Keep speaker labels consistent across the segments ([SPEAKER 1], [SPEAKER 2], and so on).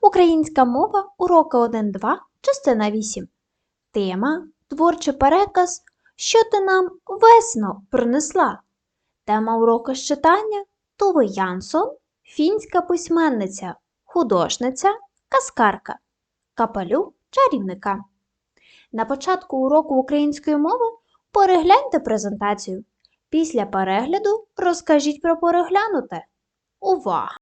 [SPEAKER 1] Українська мова, уроки 1-2, частина 8. Тема Творчий переказ Що ти нам весно принесла? Тема уроку читання Туве Янсон, фінська письменниця, художниця, казкарка, капелю чарівника. На початку уроку української мови перегляньте презентацію. Після перегляду розкажіть про переглянуте. Увага!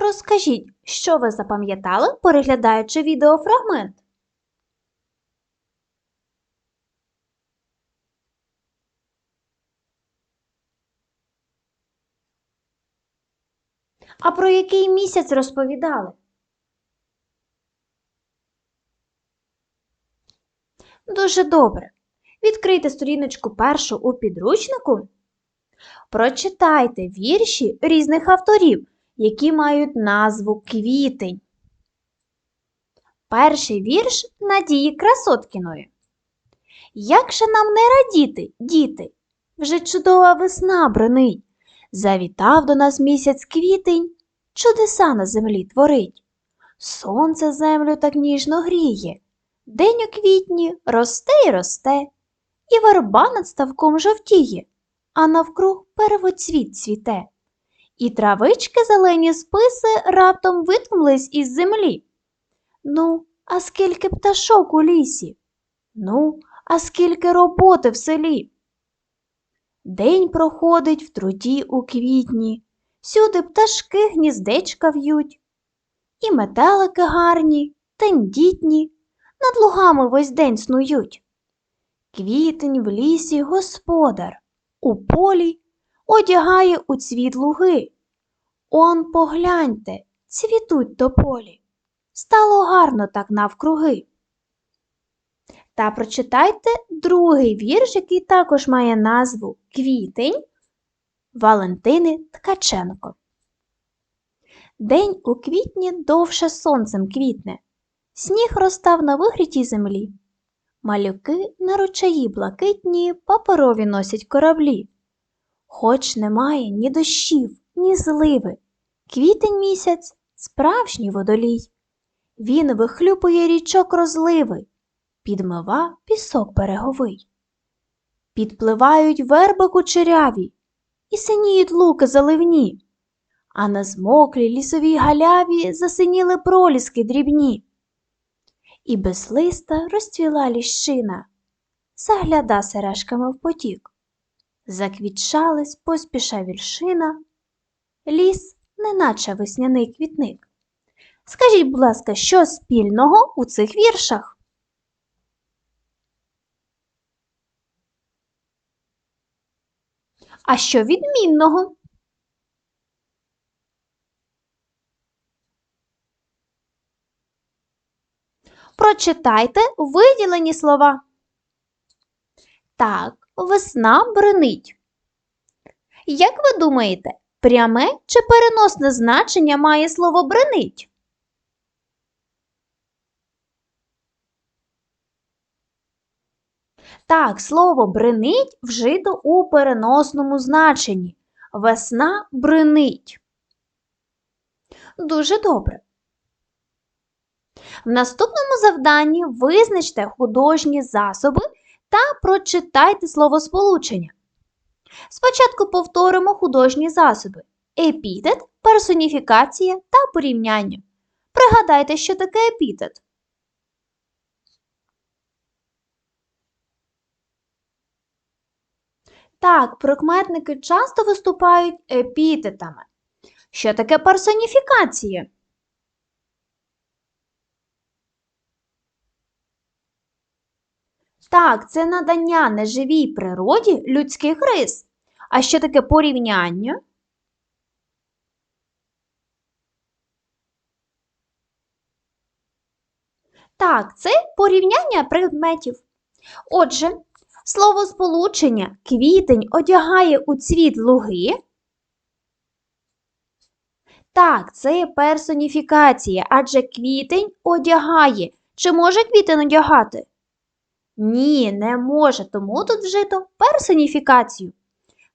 [SPEAKER 1] Розкажіть, що ви запам'ятали, переглядаючи відеофрагмент? А про який місяць розповідали? Дуже добре. Відкрийте сторіночку першу у підручнику. Прочитайте вірші різних авторів, які мають назву Квітень. Перший вірш Надії Красоткіної. Як же нам не радіти, діти? Вже чудова весна бренить. Завітав до нас місяць квітень, чудеса на землі творить. Сонце землю так ніжно гріє, день у квітні росте й росте, і верба над ставком жовтіє, а навкруг первоцвіт цвіте. І травички зелені списи раптом витмлись із землі. Ну, а скільки пташок у лісі? Ну, а скільки роботи в селі? День проходить в труді у квітні, сюди пташки гніздечка в'ють. І метелики гарні, тендітні, над лугами весь день снують. Квітень в лісі господар, у полі одягає у цвіт луги. Он погляньте, цвітуть тополі. Стало гарно так навкруги. Та прочитайте другий вірш, який також має назву Квітень Валентини Ткаченко. День у квітні довше сонцем квітне, сніг розстав на вигрітій землі. Малюки на ручаї блакитні паперові носять кораблі. Хоч немає ні дощів, ні зливи. Квітень місяць справжній водолій. Він вихлюпує річок розливи, підмива пісок береговий. Підпливають верби кучеряві і синіють луки заливні, а на змоклій лісовій галяві засиніли проліски дрібні. І без листа розцвіла ліщина, загляда сережками в потік. Заквітчались поспіша віршина, ліс, неначе весняний квітник. Скажіть, будь ласка, що спільного у цих віршах? А що відмінного? Прочитайте виділені слова. Так, весна бренить. Як ви думаєте, пряме чи переносне значення має слово бренить? Так, слово бренить вжито у переносному значенні. Весна бренить. Дуже добре. В наступному завданні визначте художні засоби та прочитайте словосполучення. Спочатку повторимо художні засоби: епітет, персоніфікація та порівняння. Пригадайте, що таке епітет. Так, прикметники часто виступають епітетами. Що таке персоніфікація? Так, це надання неживій природі людських рис. А що таке порівняння? Так, це порівняння предметів. Отже, словосполучення квітень одягає у цвіт луги. Так, це персоніфікація, адже квітень одягає. Чи може квітень одягати? Ні, не може, тому тут вжито персоніфікацію.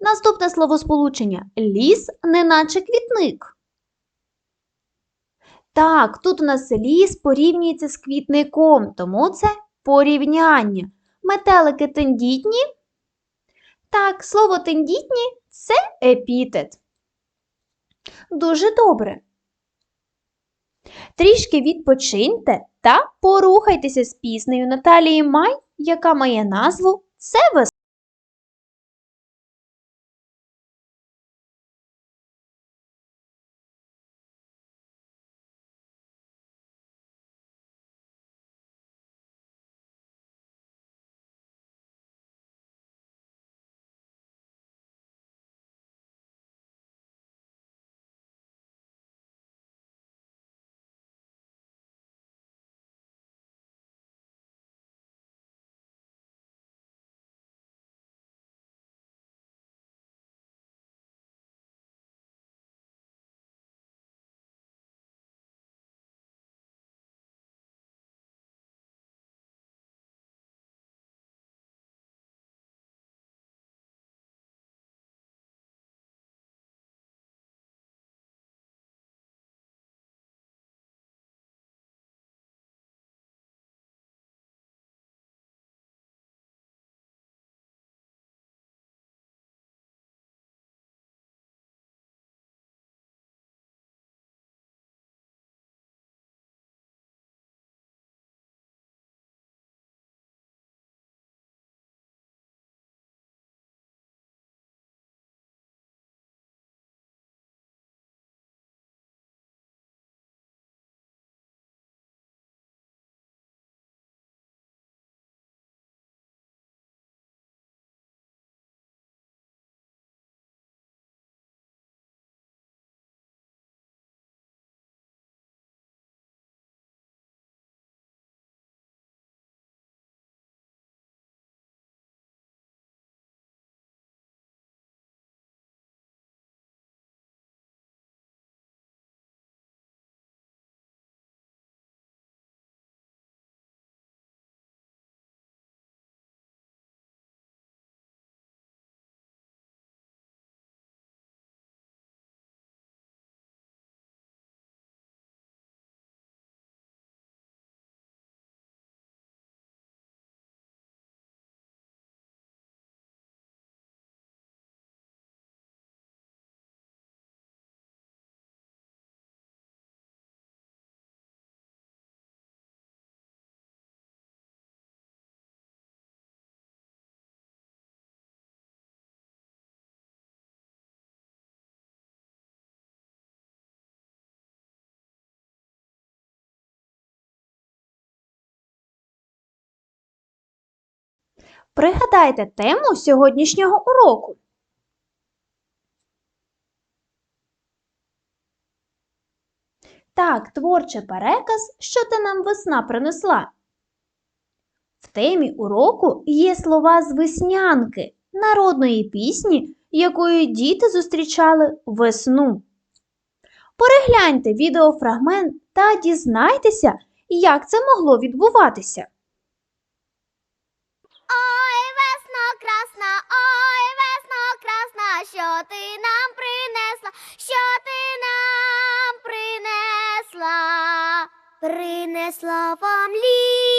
[SPEAKER 1] Наступне словосполучення ліс, неначе квітник. Так, тут у нас ліс порівнюється з квітником, тому це порівняння. Метелики тендітні. Так, слово тендітні це епітет. Дуже добре. Трішки відпочиньте та порухайтеся з піснею Наталії Май, яка має назву? Це Пригадайте тему сьогоднішнього уроку. Так, творчий переказ, що ти нам весна принесла. В темі уроку є слова з веснянки, народної пісні, якою діти зустрічали весну. Перегляньте відеофрагмент та дізнайтеся, як це могло відбуватися.
[SPEAKER 2] Ой, весно красна, що ти нам принесла, що ти нам принесла. принесла вам літечко,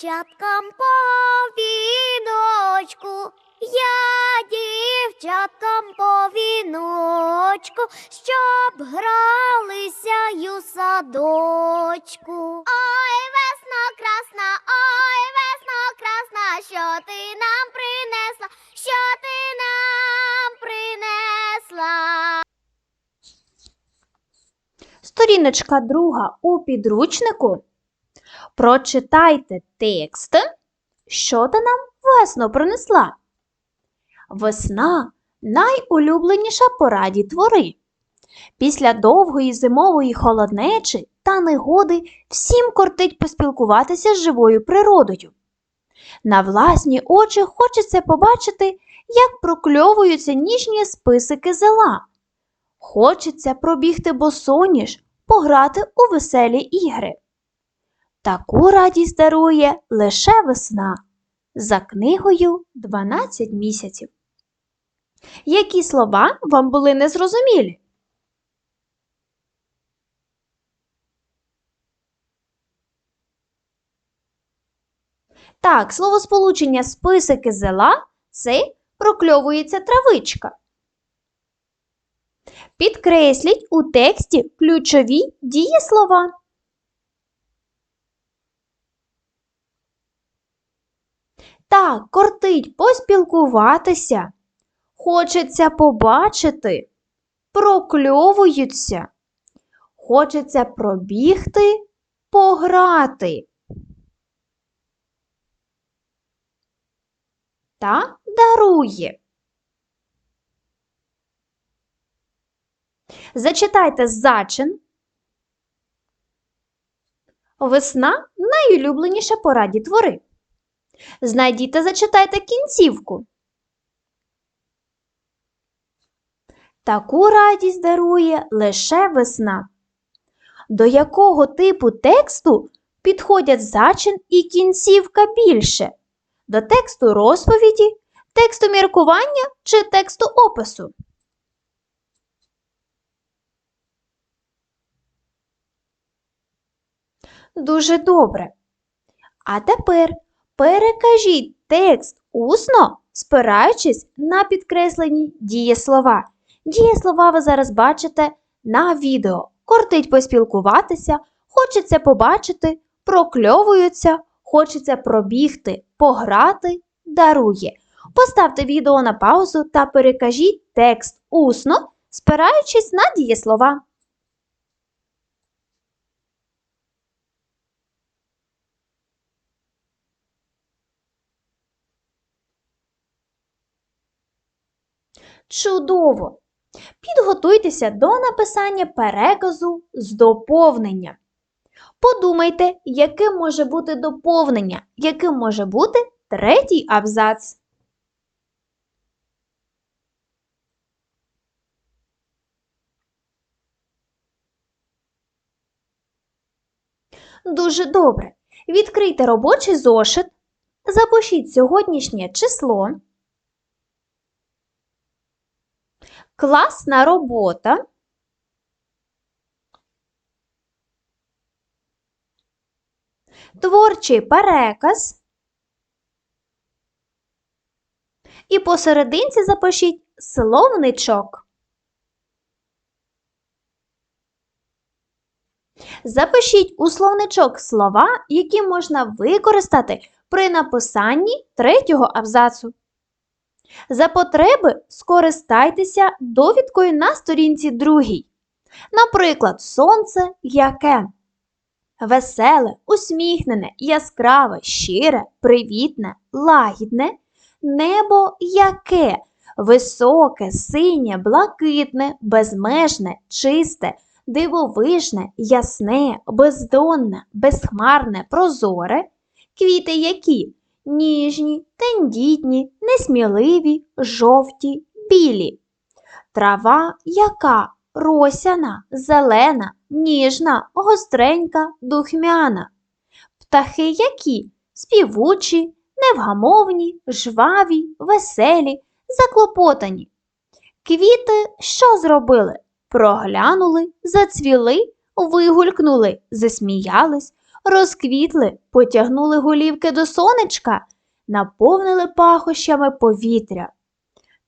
[SPEAKER 2] дівчаткам по віночку, я дівчаткам по віночку, щоб гралися й у садочку. Ой, весно красна, ой, весно красна, що ти нам принесла, що ти нам принесла.
[SPEAKER 1] Сторіночка друга у підручнику. Прочитайте текст, що ти нам весно принесла. Весна найулюбленіша пора дітвори. Після довгої зимової холоднечі та негоди всім кортить поспілкуватися з живою природою. На власні очі хочеться побачити, як прокльовуються ніжні списики зела. Хочеться пробігти босоніж, пограти у веселі ігри. Таку радість дарує лише весна за книгою 12 місяців. Які слова вам були незрозумілі? Так, словосполучення списики зела це прокльовується травичка. Підкресліть у тексті ключові дієслова. Так, кортить поспілкуватися. Хочеться побачити. Прокльовуються. Хочеться пробігти, пограти. Та дарує. Зачитайте зачин. Весна найулюбленіша пора дітвори. Знайдіть та зачитайте кінцівку. Таку радість дарує лише весна. До якого типу тексту підходять зачин і кінцівка більше? До тексту розповіді, тексту міркування чи тексту опису? Дуже добре. А тепер перекажіть текст усно, спираючись на підкреслені дієслова. Дієслова ви зараз бачите на відео. Кортить поспілкуватися, хочеться побачити, прокльовуються, хочеться пробігти, пограти, дарує. Поставте відео на паузу та перекажіть текст усно, спираючись на дієслова. Чудово! Підготуйтеся до написання переказу з доповнення. Подумайте, яким може бути доповнення, яким може бути третій абзац. Дуже добре. Відкрийте робочий зошит, запишіть сьогоднішнє число. Класна робота. Творчий переказ. І посерединці запишіть словничок. Запишіть у словничок слова, які можна використати при написанні третього абзацу. За потреби скористайтеся довідкою на сторінці другій. Наприклад, сонце яке? Веселе, усміхнене, яскраве, щире, привітне, лагідне, небо яке? Високе, синє, блакитне, безмежне, чисте, дивовижне, ясне, бездонне, безхмарне, прозоре, квіти які? Ніжні, тендітні, несміливі, жовті, білі. Трава яка? Росяна, зелена, ніжна, гостренька, духмяна. Птахи які? Співучі, невгамовні, жваві, веселі, заклопотані. Квіти що зробили? Проглянули, зацвіли, вигулькнули, засміялись, розквітли, потягнули голівки до сонечка, наповнили пахощами повітря.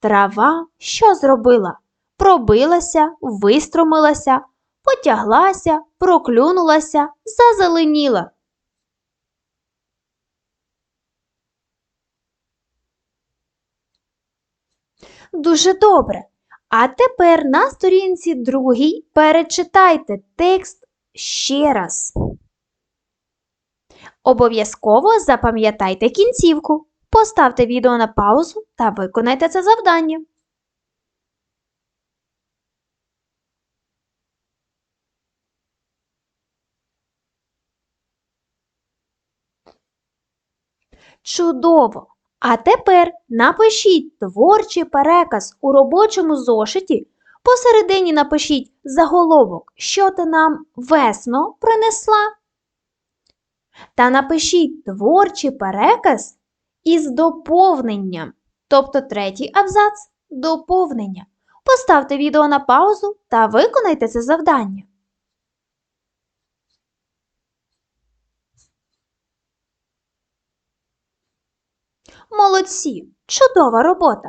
[SPEAKER 1] Трава що зробила? Пробилася, вистромилася, потяглася, проклюнулася, зазеленіла. Дуже добре. А тепер на сторінці другій перечитайте текст ще раз. Обов'язково запам'ятайте кінцівку. Поставте відео на паузу та виконайте це завдання. Чудово! А тепер напишіть творчий переказ у робочому зошиті. Посередині напишіть заголовок, що ти нам весно принесла. Та напишіть творчий переказ із доповненням, тобто третій абзац доповнення. Поставте відео на паузу та виконайте це завдання. Молодці! Чудова робота!